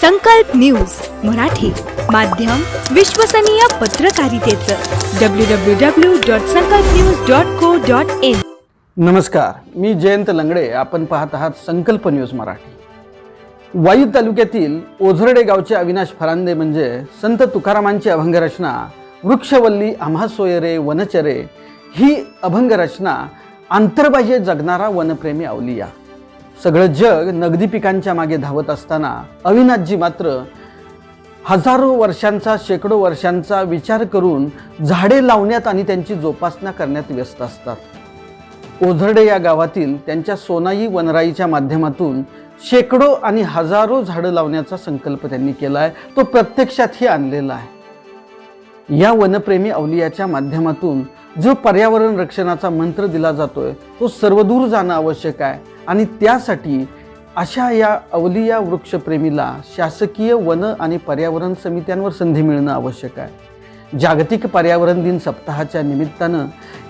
संकल्प न्यूज मराठी माध्यम विश्वसनीय पत्रकारितेचं. W W W dot Sankalp news dot co dot in नमस्कार मी जयंत लंगडे. आपण पाहत आहात संकल्प न्यूज मराठी. वाई तालुक्यातील ओझरडे गावचे अविनाश फरांदे म्हणजे संत तुकारामांची अभंगरचना वृक्षवल्ली आम्हासोयरे वनचरे ही अभंगरचना आंतरबाह्य जगणारा वनप्रेमी अवलिया. सगळं जग नगदी पिकांच्या मागे धावत असताना अविनाथजी मात्र हजारो वर्षांचा शेकडो वर्षांचा विचार करून झाडे लावण्यात आणि त्यांची जोपासना करण्यात व्यस्त असतात. ओझरडे या गावातील त्यांच्या सोनाई वनराईच्या माध्यमातून शेकडो आणि हजारो झाडं लावण्याचा संकल्प त्यांनी केला आहे. तो प्रत्यक्षातही आणलेला आहे. या वनप्रेमी अवलियाच्या माध्यमातून जो पर्यावरण रक्षणाचा मंत्र दिला जातोय तो सर्वदूर जाणं आवश्यक आहे. आणि त्यासाठी अशा या अवलिया वृक्षप्रेमीला शासकीय वन आणि पर्यावरण समित्यांवर संधी मिळणं आवश्यक आहे. जागतिक पर्यावरण दिन सप्ताहाच्या निमित्तानं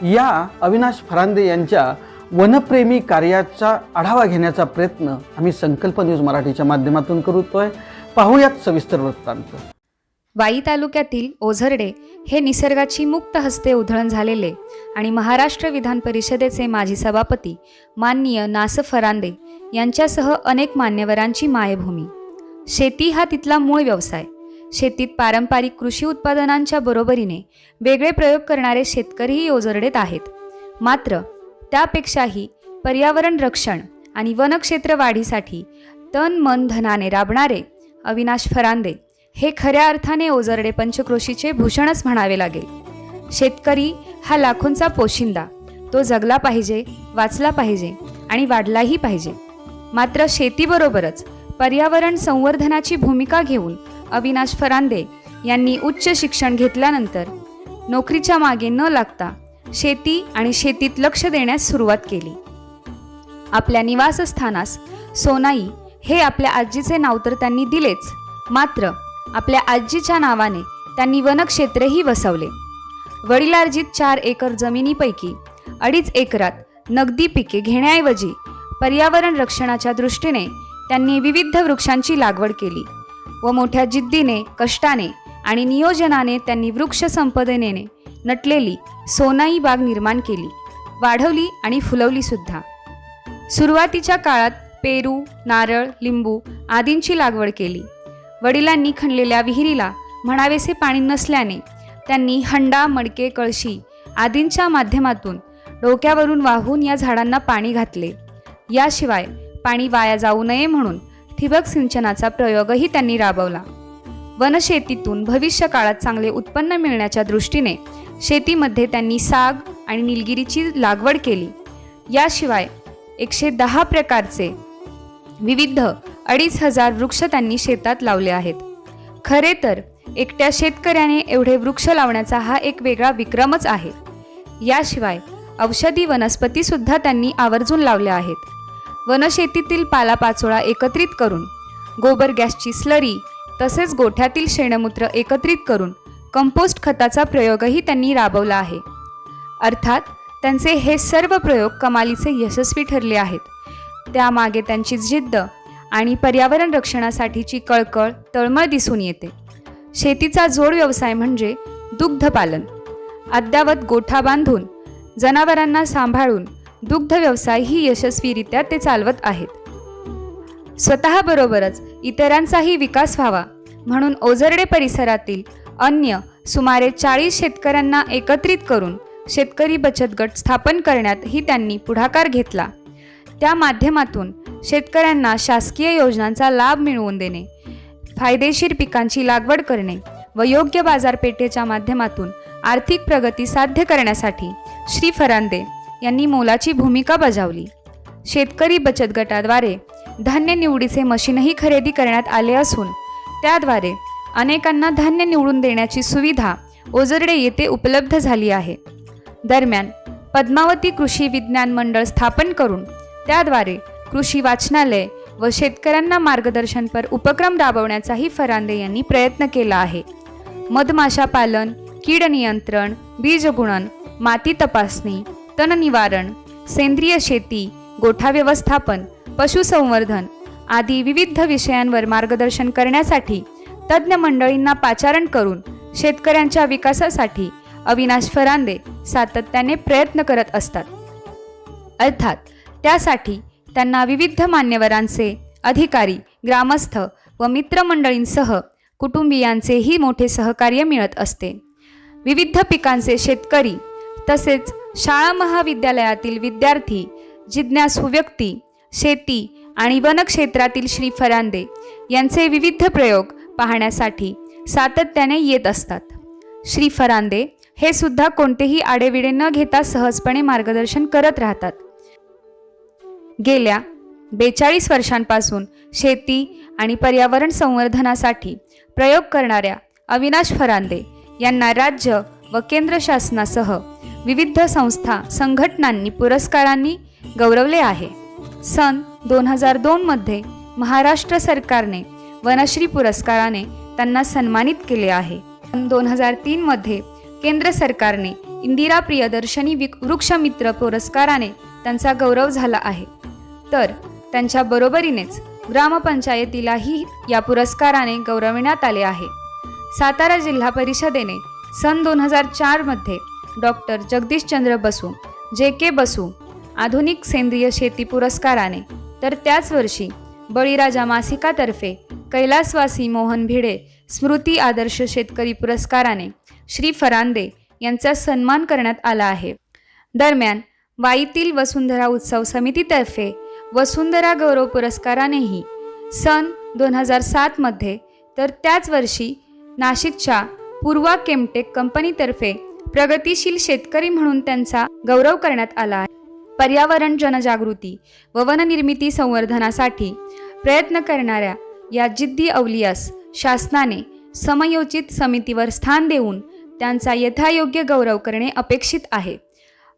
या अविनाश फरांदे यांच्या वनप्रेमी कार्याचा आढावा घेण्याचा प्रयत्न आम्ही संकल्प न्यूज मराठीच्या माध्यमातून करतोय. पाहूयात सविस्तर वृत्तांत. वाई तालुक्यातील ओझरडे हे निसर्गाची मुक्त हस्ते उधळण झालेले आणि महाराष्ट्र विधान परिषदेचे माजी सभापती माननीय नास फरांदे यांच्यासह अनेक मान्यवरांची मायभूमी. शेती हा तिथला मूळ व्यवसाय. शेतीत पारंपरिक कृषी उत्पादनांच्या बरोबरीने वेगळे प्रयोग करणारे शेतकरीही ओझरडेत आहेत. मात्र त्यापेक्षाही पर्यावरण रक्षण आणि वनक्षेत्र वाढीसाठी तन मन धनाने राबणारे अविनाश फरांदे हे खऱ्या अर्थाने ओझरडे पंचक्रोशीचे भूषणच म्हणावे लागेल. शेतकरी हा लाखोंचा पोशिंदा. तो जगला पाहिजे वाचला पाहिजे आणि वाढलाही पाहिजे. मात्र शेतीबरोबरच पर्यावरण संवर्धनाची भूमिका घेऊन अविनाश फरांदे यांनी उच्च शिक्षण घेतल्यानंतर नोकरीच्या मागे न लागता शेती आणि शेतीत लक्ष देण्यास सुरुवात केली. आपल्या निवासस्थानास सोनाई हे आपल्या आजीचे नाव तर त्यांनी दिलेच मात्र आपल्या आजीच्या नावाने त्यांनी वनक्षेत्रही वसवले. वडिलार्जित चार एकर जमिनीपैकी अडीच एकरात नगदी पिके घेण्याऐवजी पर्यावरण रक्षणाच्या दृष्टीने त्यांनी विविध वृक्षांची लागवड केली व मोठ्या जिद्दीने कष्टाने आणि नियोजनाने त्यांनी वृक्ष संपदनेने नटलेली सोनाई बाग निर्माण केली वाढवली आणि फुलवली सुद्धा. सुरुवातीच्या काळात पेरू नारळ लिंबू आदींची लागवड केली. वडिलांनी खणलेल्या विहिरीला म्हणावेसे पाणी नसल्याने त्यांनी हंडा मडके कळशी आदींच्या माध्यमातून डोक्यावरून वाहून या झाडांना पाणी घातले. याशिवाय पाणी वाया जाऊ नये म्हणून ठिबक सिंचनाचा प्रयोगही त्यांनी राबवला. वनशेतीतून भविष्य काळात चांगले उत्पन्न मिळण्याच्या दृष्टीने शेतीमध्ये त्यांनी साग आणि निलगिरीची लागवड केली. याशिवाय एकशे दहा प्रकारचे विविध अडीच हजार वृक्ष त्यांनी शेतात लावले आहेत. खरे तर एकट्या शेतकऱ्याने एवढे वृक्ष लावण्याचा हा एक वेगळा विक्रमच आहे. याशिवाय औषधी वनस्पतीसुद्धा त्यांनी आवर्जून लावल्या आहेत. वनशेतीतील पालापाचोळा एकत्रित करून गोबर गॅसची स्लरी तसेच गोठ्यातील शेणमूत्र एकत्रित करून कंपोस्ट खताचा प्रयोगही त्यांनी राबवला आहे. अर्थात त्यांचे हे सर्व प्रयोग कमालीचे यशस्वी ठरले आहेत. त्यामागे त्यांची जिद्द आणि पर्यावरण रक्षणासाठीची कळकळ तळमळ दिसून येते. शेतीचा जोड व्यवसाय म्हणजे दुग्धपालन अद्यावत गोठा बांधून जनावरांना सांभाळून दुग्ध व्यवसाय ही यशस्वीरित्या ते चालवत आहेत. स्वतःबरोबरच इतरांचाही विकास व्हावा म्हणून ओझरडे परिसरातील अन्य सुमारे चाळीस शेतकऱ्यांना एकत्रित करून शेतकरी बचत गट स्थापन करण्यातही त्यांनी पुढाकार घेतला. त्या माध्यमातून शेतकऱ्यांना शासकीय योजनांचा लाभ मिळवून देणे फायदेशीर पिकांची लागवड करणे व योग्य बाजारपेठेच्या माध्यमातून आर्थिक प्रगती साध्य करण्यासाठी श्री फरांदे यांनी मोलाची भूमिका बजावली. शेतकरी बचत गटाद्वारे धान्य निवडीचे मशीनही खरेदी करण्यात आले असून त्याद्वारे अनेकांना धान्य निवडून देण्याची सुविधा ओझरडे येथे उपलब्ध झाली आहे. दरम्यान पद्मावती कृषी विज्ञान मंडळ स्थापन करून त्याद्वारे कृषी वाचनालय व शेतकऱ्यांना मार्गदर्शनपर उपक्रम राबवण्याचाही फरांदे यांनी प्रयत्न केला आहे. मधमाशा पालन कीड नियंत्रण बीजगुणन माती तपासणी तण निवारण सेंद्रिय शेती गोठा व्यवस्थापन पशुसंवर्धन आदी विविध विषयांवर मार्गदर्शन करण्यासाठी तज्ज्ञ मंडळींना पाचारण करून शेतकऱ्यांच्या विकासासाठी अविनाश फरांदे सातत्याने प्रयत्न करत असतात. अर्थात त्यासाठी त्यांना विविध मान्यवरांचे अधिकारी ग्रामस्थ व मित्रमंडळींसह कुटुंबियांचेही मोठे सहकार्य मिळत असते. विविध पिकांचे शेतकरी तसेच शाळा महाविद्यालयातील विद्यार्थी जिज्ञासू व्यक्ती शेती आणि वनक्षेत्रातील श्री फरांदे यांचे विविध प्रयोग पाहण्यासाठी सातत्याने येत असतात. श्री फरांदे हे सुद्धा कोणतेही आडेविडे न घेता सहजपणे मार्गदर्शन करत राहतात. गेल्या बेचाळीस वर्षांपासून शेती आणि पर्यावरण संवर्धनासाठी प्रयोग करणाऱ्या अविनाश फरांदे यांना राज्य व केंद्र शासनासह विविध संस्था संघटनांनी पुरस्कारांनी गौरवले आहे. सन दोन हजार दोनमध्ये महाराष्ट्र सरकारने वनश्री पुरस्काराने त्यांना सन्मानित केले आहे. दोन हजार तीनमध्ये केंद्र सरकारने इंदिरा प्रियदर्शनी वृक्षमित्र पुरस्काराने त्यांचा गौरव झाला आहे. तर त्यांच्या बरोबरीनेच ग्रामपंचायतीलाही या पुरस्काराने गौरविण्यात आले आहे. सातारा जिल्हा परिषदेने सन दोन हजार चारमध्ये डॉक्टर जगदीशचंद्र बसू जे के बसू आधुनिक सेंद्रिय शेती पुरस्काराने तर त्याच वर्षी बळीराजा मासिकातर्फे कैलासवासी मोहन भिडे स्मृती आदर्श शेतकरी पुरस्काराने श्री फरांदे यांचा सन्मान करण्यात आला आहे. दरम्यान वाईतील वसुंधरा उत्सव समितीतर्फे वसुंधरा गौरव पुरस्कारानेही सन दोन हजार सातमध्ये तर त्याच वर्षी नाशिकच्या पूर्वा केमटेक कंपनीतर्फे प्रगतिशील शेतकरी म्हणून त्यांचा गौरव करण्यात आला आहे. पर्यावरण जनजागृती व वननिर्मिती संवर्धनासाठी प्रयत्न करणाऱ्या या जिद्दी अवलियास शासनाने समयोचित समितीवर स्थान देऊन त्यांचा यथायोग्य गौरव करणे अपेक्षित आहे.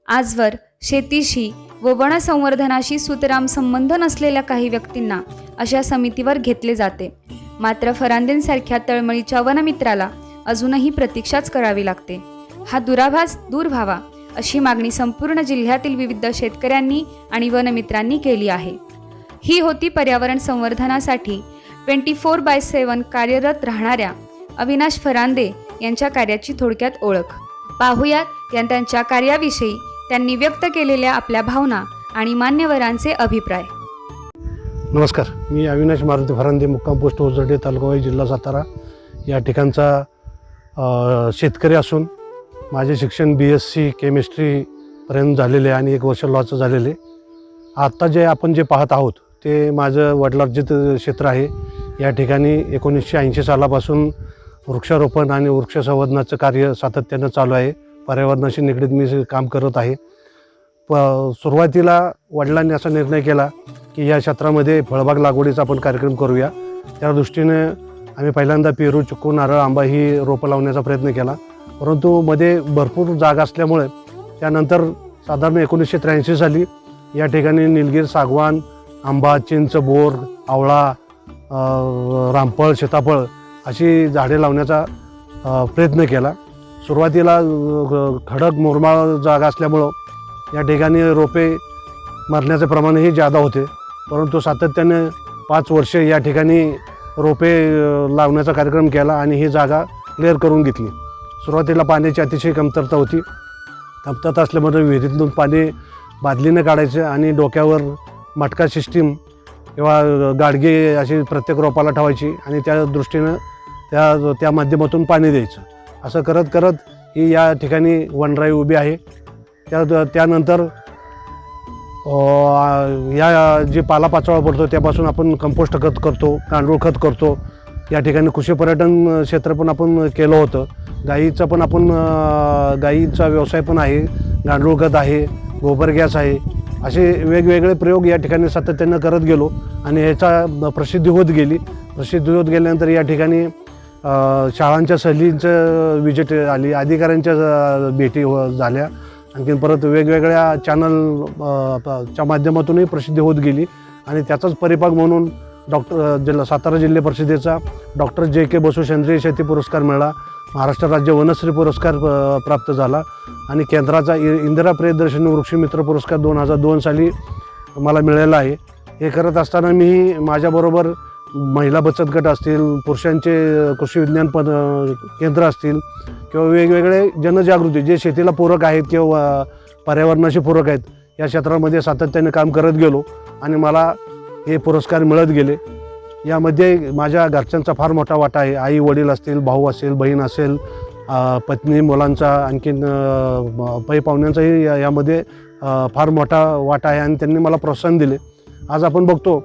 आजवर शेतीशी व वनसंवर्धनाशी सुतराम संबंध नसलेल्या काही व्यक्तींना अशा समितीवर घेतले जाते. मात्र फरांदेंसारख्या तळमळीच्या वनमित्राला अजूनही प्रतीक्षाच करावी लागते. हा दुराभास दूर व्हावा अशी मागणी संपूर्ण जिल्ह्यातील विविध शेतकऱ्यांनी आणि वनमित्रांनी केली आहे. ही होती पर्यावरण संवर्धनासाठी ट्वेंटी फोर बाय सेवन कार्यरत राहणाऱ्या अविनाश फरांदे यांच्या कार्याची थोडक्यात ओळख. पाहुयात या त्यांच्या कार्याविषयी त्यांनी व्यक्त केलेल्या आपल्या भावना आणि मान्यवरांचे अभिप्राय. नमस्कार मी अविनाश मारुती फरांदे मुक्काम पोस्ट ओझडे तालुकवाई जिल्हा सातारा. या ठिकाणचा शेतकरी असून माझे शिक्षण बी एस सी केमिस्ट्रीपर्यंत झालेले आणि एक वर्ष लॉचं झालेले आत्ता जे आपण जे पाहत आहोत ते माझं वडिलार्जित क्षेत्र आहे. या ठिकाणी एकोणीसशे ऐंशी सालापासून वृक्षारोपण आणि वृक्ष संवर्धनाचं कार्य सातत्यानं चालू आहे. पर्यावरणाशी निगडीत मी काम करत आहे. प सुरुवातीला वडिलांनी असा निर्णय केला की या क्षेत्रामध्ये फळबाग लागवडीचा आपण कार्यक्रम करूया. त्या दृष्टीने आम्ही पहिल्यांदा पेरू चिकू नारळ आंबा ही रोपं लावण्याचा प्रयत्न केला. परंतु मध्ये भरपूर जागा असल्यामुळे त्यानंतर साधारण एकोणीसशे त्र्याऐंशी साली या ठिकाणी निलगिर सागवान आंबा चिंच बोर आवळा रामफळ सीताफळ अशी झाडे लावण्याचा प्रयत्न केला. सुरुवातीला खडक मुरमाळ जागा असल्यामुळं या ठिकाणी रोपे मरण्याचे प्रमाणही जादा होते. परंतु सातत्याने पाच वर्षे या ठिकाणी रोपे लावण्याचा कार्यक्रम केला आणि ही जागा क्लिअर करून घेतली. सुरुवातीला पाण्याची अतिशय कमतरता होती. कमतरता असल्यामुळे विहिरीतून पाणी बादलीने काढायचं आणि डोक्यावर मटका सिस्टीम किंवा गाडगे अशी प्रत्येक रोपाला ठेवायची आणि त्या दृष्टीनं त्या त्या माध्यमातून पाणी द्यायचं. असं करत करत ही या ठिकाणी वनराई उभी आहे. त्या त्यानंतर या जे पालापाचोळा पडतो त्यापासून आपण कंपोस्ट खत करतो गांडूळ खत करतो. या ठिकाणी कृषी पर्यटन क्षेत्र पण आपण केलं होतं. गाईचं पण आपण गाईचा व्यवसाय पण आहे. गांडूळ खत आहे गोबर गॅस आहे. असे वेगवेगळे प्रयोग या ठिकाणी सातत्यानं करत गेलो आणि ह्याचा प्रसिद्धी होत गेली. प्रसिद्धी होत गेल्यानंतर या ठिकाणी शाळांच्या सहलींचं विजिट आली अधिकाऱ्यांच्या भेटी हो झाल्या. आणखीन परत वेगवेगळ्या चॅनल च्या माध्यमातूनही प्रसिद्धी होत गेली. आणि त्याचाच परिपाक म्हणून डॉक्टर जिल्हा सातारा जिल्हा परिषदेचा डॉक्टर जे के बसू सेंद्रिय शेती पुरस्कार मिळाला. महाराष्ट्र राज्य वनश्री पुरस्कार प्राप्त झाला. आणि केंद्राचा इ- इंदिरा प्रियदर्शनी वृक्षमित्र पुरस्कार दोन हजार दोन साली मला मिळाला आहे. हे करत असताना मी माझ्याबरोबर महिला बचत गट असतील पुरुषांचे कृषी विज्ञान पद केंद्र असतील किंवा वेगवेगळे जनजागृती जे शेतीला पूरक आहेत किंवा पर्यावरणाशी पूरक आहेत या क्षेत्रामध्ये सातत्याने काम करत गेलो आणि मला हे पुरस्कार मिळत गेले. यामध्ये माझ्या घरच्यांचा फार मोठा वाटा आहे. आई वडील असतील भाऊ असेल बहीण असेल पत्नी मुलांचा आणखीन पै पाहुण्यांचाही या- यामध्ये फार मोठा वाटा आहे आणि त्यांनी मला प्रोत्साहन दिले. आज आपण बघतो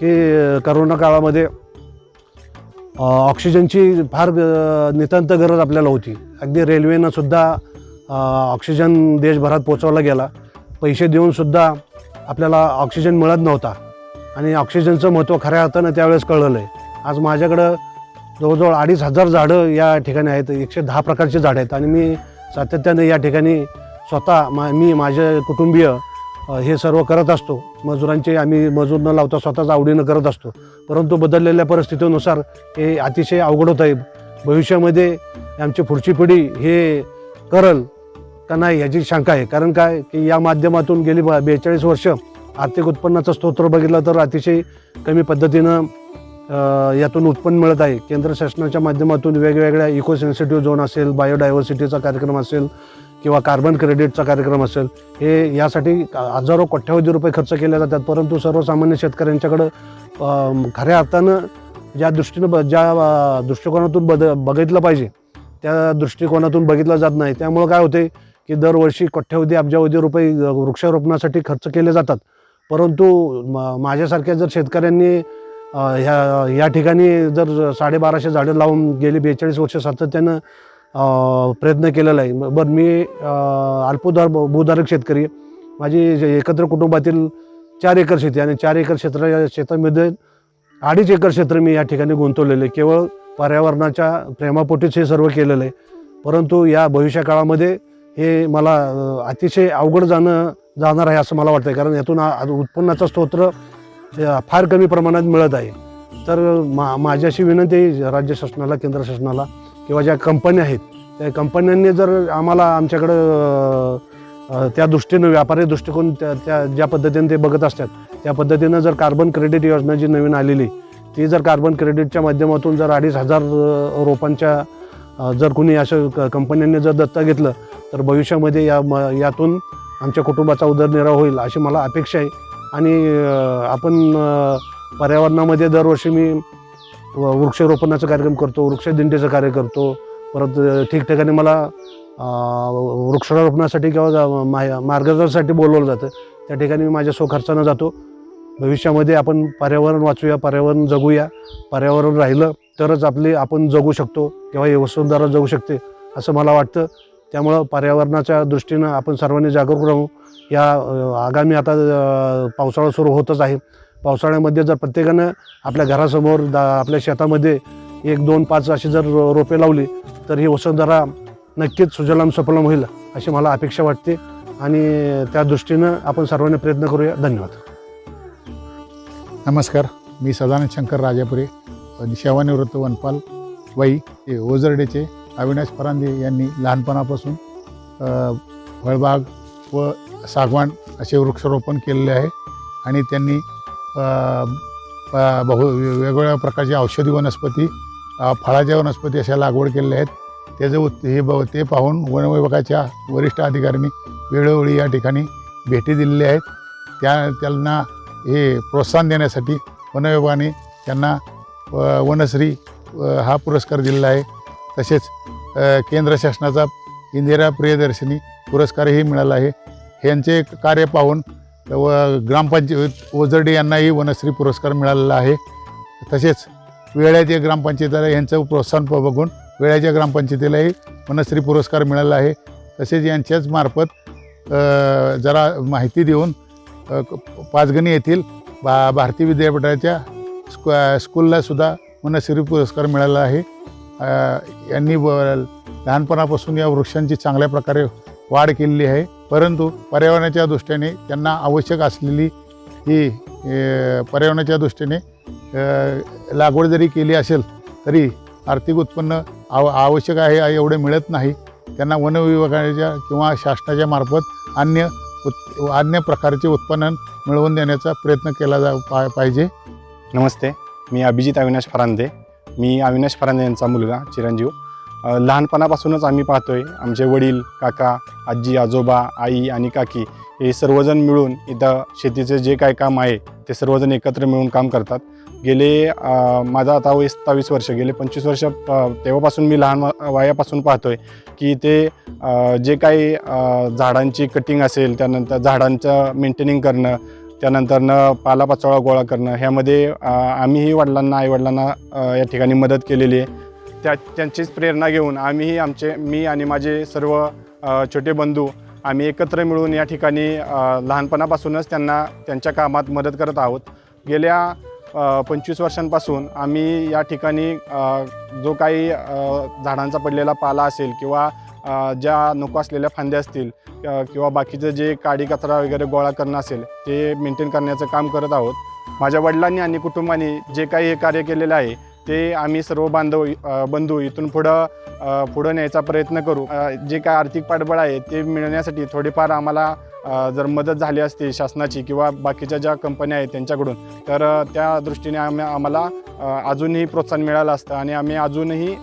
की करोना काळामध्ये ऑक्सिजनची फार नितांत गरज आपल्याला होती. अगदी रेल्वेनं सुद्धा ऑक्सिजन देशभरात पोचवला गेला. पैसे देऊनसुद्धा आपल्याला ऑक्सिजन मिळत नव्हता. आणि ऑक्सिजनचं महत्त्व खऱ्या अर्थानं त्यावेळेस कळलं आहे आज माझ्याकडं जवळजवळ अडीच हजार झाडं या ठिकाणी आहेत. एकशे दहा प्रकारची झाडं आहेत. आणि मी सातत्याने या ठिकाणी स्वतः मा मी माझे कुटुंबीय हे सर्व करत असतो. मजुरांचे आम्ही मजूर न लावता स्वतःच आवडीनं करत असतो. परंतु बदललेल्या परिस्थितीनुसार हे अतिशय अवघड होत आहे भविष्यामध्ये आमची पुढची पिढी हे करल का नाही याची शंका आहे. कारण काय? की या माध्यमातून गेली बेचाळीस वर्ष आर्थिक उत्पन्नाचं स्तोत्र बघितलं तर अतिशय कमी पद्धतीनं यातून उत्पन्न मिळत आहे. केंद्र शासनाच्या माध्यमातून वेगवेगळ्या इको सेन्सिटिव्ह झोन असेल बायोडायव्हर्सिटीचा कार्यक्रम असेल किंवा कार्बन क्रेडिटचा कार्यक्रम असेल हे यासाठी हजारो कोट्यावधी रुपये खर्च केले जातात. परंतु सर्वसामान्य शेतकऱ्यांच्याकडं खऱ्या अर्थानं ज्या दृष्टीनं ब ज्या दृष्टिकोनातून बद बघितलं पाहिजे त्या दृष्टिकोनातून बघितलं जात नाही. त्यामुळं काय होते की दरवर्षी कोट्यावधी अब्जावधी रुपये वृक्षारोपणासाठी खर्च केले जातात. परंतु म माझ्यासारख्या जर शेतकऱ्यांनी ह्या या ठिकाणी जर साडेबाराशे झाडं लावून गेली बेचाळीस वर्ष सातत्यानं प्रयत्न केलेला आहे. बरं मी अ, भूधारक शेतकरी आहे. माझी जे एकत्र कुटुंबातील चार एकर शेती आणि चार एकर क्षेत्र या शेतामध्ये अडीच एकर क्षेत्र मी या ठिकाणी गुंतवलेलं आहे. केवळ पर्यावरणाच्या प्रेमापोटीच हे सर्व केलेलं आहे. परंतु या भविष्यकाळामध्ये हे मला अतिशय अवघड जाणं जाणार आहे असं मला वाटतं कारण यातून उत्पन्नाचा स्तोत्र फार कमी प्रमाणात मिळत आहे. तर मा माझी अशी विनंती आहे राज्य शासनाला केंद्र शासनाला किंवा ज्या कंपन्या आहेत त्या कंपन्यांनी जर आम्हाला आमच्याकडं त्या दृष्टीनं व्यापारी दृष्टिकोन त्या त्या ज्या पद्धतीने ते बघत असतात त्या पद्धतीनं जर कार्बन क्रेडिट योजना जी नवीन आलेली ती जर कार्बन क्रेडिटच्या माध्यमातून जर अडीच हजार रोपांच्या जर कुणी अशा क- कंपन्यांनी जर दत्ता घेतलं तर भविष्यामध्ये या म यातून आमच्या कुटुंबाचा उदरनिर्वाह होईल अशी मला अपेक्षा आहे. आणि आपण पर्यावरणामध्ये दरवर्षी मी वृक्षारोपणाचा कार्यक्रम करतो वृक्षदिंडीचं कार्य करतो. परत ठिकठिकाणी मला वृक्षारोपणासाठी किंवा मा- मार्गदर्शनासाठी बोलवलं जातं. त्या ठिकाणी मी माझ्या स्वखर्चानं जातो. भविष्यामध्ये आपण पर्यावरण वाचूया पर्यावरण जगूया. पर्यावरण राहिलं तरच आपले आपण जगू शकतो किंवा ही वसुंधरा जगू शकते असं मला वाटतं. त्यामुळं पर्यावरणाच्या दृष्टीनं आपण सर्वांनी जागरूक राहू. या आगामी आता पावसाळा सुरू होतच आहे. पावसाळ्यामध्ये जर प्रत्येकानं आपल्या घरासमोर दा आपल्या शेतामध्ये एक दोन पाच अशी जर रो- रोपे लावली तर ही वसुंधरा नक्कीच सुजलाम सफलम होईल अशी मला अपेक्षा वाटते. आणि त्या दृष्टीनं आपण सर्वांनी प्रयत्न करूया. धन्यवाद. नमस्कार. मी सदानंद शंकर राजापुरे आणि सेवानिवृत्त वनपाल वाई हे ओझरडेचे अविनाश परांदे यांनी लहानपणापासून फळबाग व सागवान असे वृक्षारोपण केलेले आहे. आणि त्यांनी बहु वेगवेगळ्या प्रकारचे औषधी वनस्पती फळाच्या वनस्पती अशा लागवड केलेल्या आहेत. त्याचं उत् हे ब ते पाहून वन विभागाच्या वरिष्ठ अधिकाऱ्यांनी वेळोवेळी या ठिकाणी भेटी दिलेल्या आहेत. त्या त्यांना हे प्रोत्साहन देण्यासाठी वन विभागाने त्यांना वनश्री हा पुरस्कार दिलेला आहे. तसेच केंद्र शासनाचा इंदिरा प्रियदर्शनी पुरस्कारही मिळाला आहे. ह्यांचे कार्य पाहून व ग्रामपंचायत ओझर्डे यांनाही वनश्री पुरस्कार मिळालेला आहे. तसेच वेळ्याच्या ग्रामपंचायतीला यांचं प्रोत्साहन बघून वेळ्याच्या ग्रामपंचायतीलाही वनश्री पुरस्कार मिळाला आहे. तसेच यांच्याच मार्फत जरा माहिती देऊन पाचगणी येथील भा भारतीय विद्यापीठाच्या स्कू स्कूललासुद्धा वनश्री पुरस्कार मिळाला आहे. यांनी लहानपणापासून या वृक्षांची चांगल्या प्रकारे वाढ केलेली आहे. परंतु पर्यावरणाच्या दृष्टीने त्यांना आवश्यक असलेली ही पर्यावरणाच्या दृष्टीने लागवड जरी केली असेल तरी आर्थिक उत्पन्न आव आवश्यक आहे एवढे मिळत नाही. त्यांना वन विभागाच्या किंवा शासनाच्या मार्फत अन्य उत् अन्य प्रकारचे उत्पन्न मिळवून देण्याचा प्रयत्न केला जा पा पाहिजे. नमस्ते. मी अभिजित अविनाश फरांदे. मी अविनाश फरांदे यांचा मुलगा चिरंजीव. लहानपणापासूनच आम्ही पाहतो आहे आमचे वडील काका आजी आजोबा आई आणि काकी हे सर्वजण मिळून इथं शेतीचे जे काय काम आहे ते सर्वजण एकत्र मिळून काम करतात. गेले माझा आता वय सत्तावीस वर्ष गेले पंचवीस वर्ष प तेव्हापासून मी लहान वयापासून वयापासून आहे की ते जे काही झाडांची कटिंग असेल त्यानंतर झाडांचं मेंटेनिंग करणं त्यानंतरनं पालापाचोळा गोळा करणं ह्यामध्ये आम्हीही वडिलांना आईवडिलांना या ठिकाणी मदत केलेली आहे. त्या त्यांचीच प्रेरणा घेऊन आम्हीही आमचे मी आणि माझे सर्व छोटे बंधू आम्ही एकत्र मिळून या ठिकाणी लहानपणापासूनच त्यांना त्यांच्या कामात मदत करत आहोत. गेल्या पंचवीस वर्षांपासून आम्ही या ठिकाणी जो काही झाडांचा पडलेला पाला असेल किंवा ज्या नको असलेल्या फांद्या असतील किंवा बाकीचं जे काडी कचरा वगैरे गोळा करणं असेल ते मेंटेन करण्याचं काम करत आहोत. माझ्या वडिलांनी आणि कुटुंबाने जे काही हे कार्य केलेलं आहे ते आम्ही सर्व बांधव बंधू इथून पुढं पुढं न्यायचा प्रयत्न करू. जे काय आर्थिक पाठबळ आहे ते मिळण्यासाठी थोडीफार आम्हाला जर मदत झाली असती शासनाची किंवा बाकीच्या ज्या कंपन्या आहेत त्यांच्याकडून तर त्या दृष्टीने आम्ही आम्हाला अजूनही प्रोत्साहन मिळालं असतं आणि आम्ही अजूनही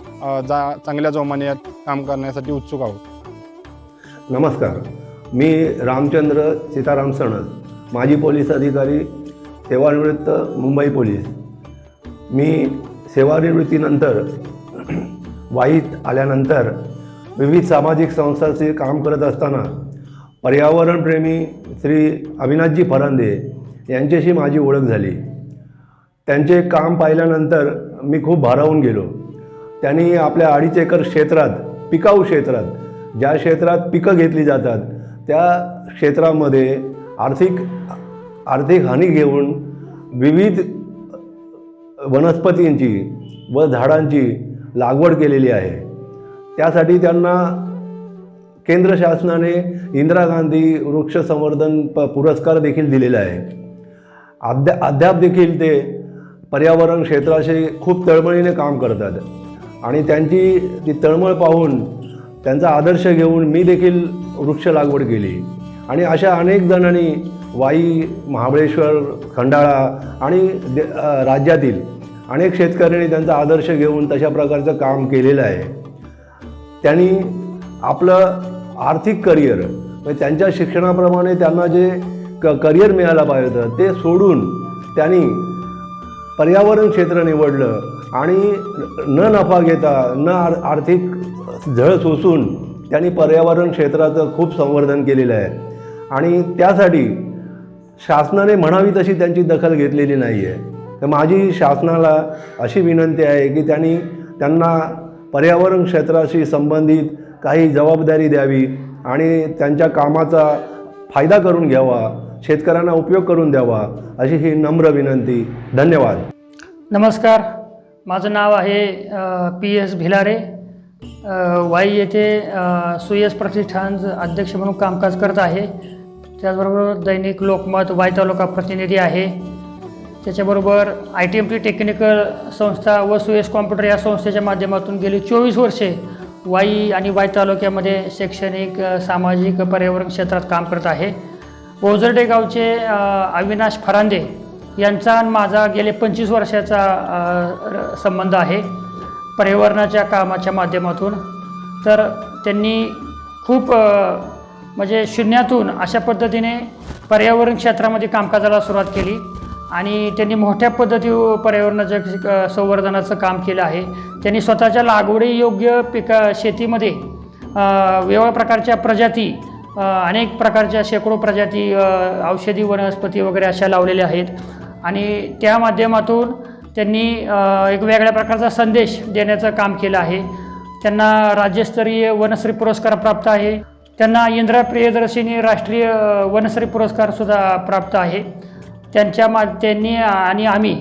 जा चांगल्या जोमाने काम करण्यासाठी उत्सुक आहोत. नमस्कार. मी रामचंद्र सीताराम सणस माजी पोलीस अधिकारी सेवानिवृत्त मुंबई पोलीस. मी सेवानिवृत्तीनंतर वाईत आल्यानंतर विविध सामाजिक संस्थांचे काम करत असताना पर्यावरणप्रेमी श्री अविनाशजी फरांदे यांच्याशी माझी ओळख झाली. त्यांचे काम पाहिल्यानंतर मी खूप भारावून गेलो. त्यांनी आपल्या अडीच एकर क्षेत्रात पिकाऊ क्षेत्रात ज्या क्षेत्रात पिकं घेतली जातात त्या क्षेत्रामध्ये आर्थिक आर्थिक हानी घेऊन विविध वनस्पतींची व झाडांची लागवड केलेली आहे. त्यासाठी त्यांना केंद्र शासनाने इंदिरा गांधी वृक्ष संवर्धन प पुरस्कार देखील दिलेला आहे. अद्या अद्याप देखील ते पर्यावरण क्षेत्राशी खूप तळमळीने काम करतात. आणि त्यांची ती तळमळ पाहून त्यांचा आदर्श घेऊन मी देखील वृक्ष लागवड केली. आणि अशा अनेक जणांनी वाई महाबळेश्वर खंडाळा आणि दे राज्यातील अनेक शेतकऱ्यांनी त्यांचा आदर्श घेऊन तशा प्रकारचं काम केलेलं आहे. त्यांनी आपलं आर्थिक करिअर म्हणजे त्यांच्या शिक्षणाप्रमाणे त्यांना जे क करिअर मिळायला पाहिजे होतं ते सोडून त्यांनी पर्यावरण क्षेत्र निवडलं आणि न नफा घेता न आर आर्थिक झळ सोसून त्यांनी पर्यावरण क्षेत्राचं खूप संवर्धन केलेलं आहे. आणि त्यासाठी शासनाने म्हणावी तशी त्यांची दखल घेतलेली नाही आहे तर माझी शासनाला अशी विनंती आहे की त्यांनी त्यांना पर्यावरण क्षेत्राशी संबंधित काही जबाबदारी द्यावी आणि त्यांच्या कामाचा फायदा करून घ्यावा शेतकऱ्यांना उपयोग करून द्यावा अशी ही नम्र विनंती. धन्यवाद. नमस्कार. माझं नाव आहे पी एस भिलारे. वाई येथे सुयस प्रतिष्ठान अध्यक्ष म्हणून कामकाज करत आहे. त्याचबरोबर दैनिक लोकमत वाई तालुका प्रतिनिधी आहे. त्याच्याबरोबर I T M T technical संस्था व सुयश कॉम्प्युटर या संस्थेच्या माध्यमातून गेली चोवीस वर्षे वाई आणि वाई तालुक्यामध्ये शैक्षणिक सामाजिक पर्यावरण क्षेत्रात काम करत आहे. ओझरडे गावचे अविनाश फरांदे यांचा आणि माझा गेले पंचवीस वर्षाचा र- संबंध आहे पर्यावरणाच्या कामाच्या माध्यमातून. तर त्यांनी खूप म्हणजे शून्यातून अशा पद्धतीने पर्यावरण क्षेत्रामध्ये कामकाजाला सुरुवात केली. आणि त्यांनी मोठ्या पद्धती पर्यावरणाच्या संवर्धनाचं काम केलं आहे. त्यांनी स्वतःच्या लागवडीयोग्य पिका शेतीमध्ये वेगळ्या वेगवेगळ्या प्रकारच्या प्रजाती अनेक प्रकारच्या शेकडो प्रजाती औषधी वनस्पती वगैरे अशा लावलेल्या आहेत. आणि त्या माध्यमातून त्यांनी एक वेगळ्या प्रकारचा संदेश देण्याचं काम केलं आहे. त्यांना राज्यस्तरीय वनश्री पुरस्कार प्राप्त आहे. त्यांना इंदिरा प्रियदर्शिनी राष्ट्रीय वनश्री पुरस्कारसुद्धा प्राप्त आहे. त्यांच्या मा त्यांनी आणि आम्ही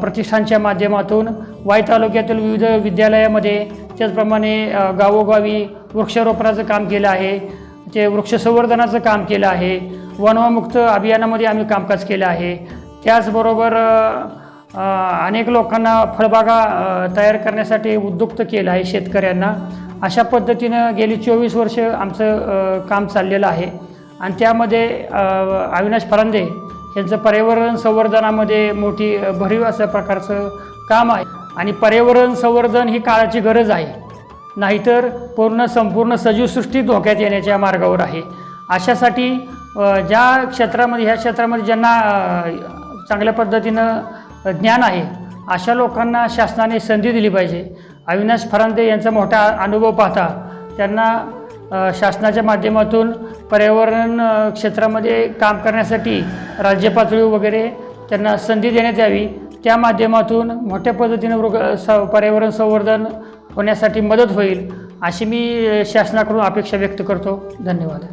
प्रतिष्ठानच्या माध्यमातून वाई तालुक्यातील विविध विद्यालयामध्ये त्याचप्रमाणे गावोगावी वृक्षारोपणाचं काम केलं आहे ते वृक्ष संवर्धनाचं काम केलं आहे वनवामुक्त अभियानामध्ये आम्ही कामकाज केलं आहे. त्याचबरोबर अनेक लोकांना फळबागा तयार करण्यासाठी उद्युक्त केलं आहे शेतकऱ्यांना. अशा पद्धतीनं गेली चोवीस वर्ष आमचं काम चाललेलं आहे. आणि त्यामध्ये अविनाश फरांदे यांचं पर्यावरण संवर्धनामध्ये मोठी भरीव असं प्रकारचं काम आहे. आणि पर्यावरण संवर्धन ही काळाची गरज आहे. नाहीतर पूर्ण संपूर्ण सजीवसृष्टी धोक्यात येण्याच्या मार्गावर आहे. अशासाठी ज्या क्षेत्रामध्ये ह्या क्षेत्रामध्ये ज्यांना चांगल्या पद्धतीनं ज्ञान आहे अशा लोकांना शासनाने संधी दिली पाहिजे. अविनाश फरांदे यांचा मोठा अनुभव पाहता त्यांना शासनाच्या माध्यमातून पर्यावरण क्षेत्रामध्ये काम करण्यासाठी राज्य पातळी वगैरे त्यांना संधी देण्यात यावी. त्या माध्यमातून मोठ्या पद्धतीनं वृग स पर्यावरण संवर्धन होण्यासाठी मदत होईल अशी मी शासनाकडून अपेक्षा व्यक्त करतो. धन्यवाद.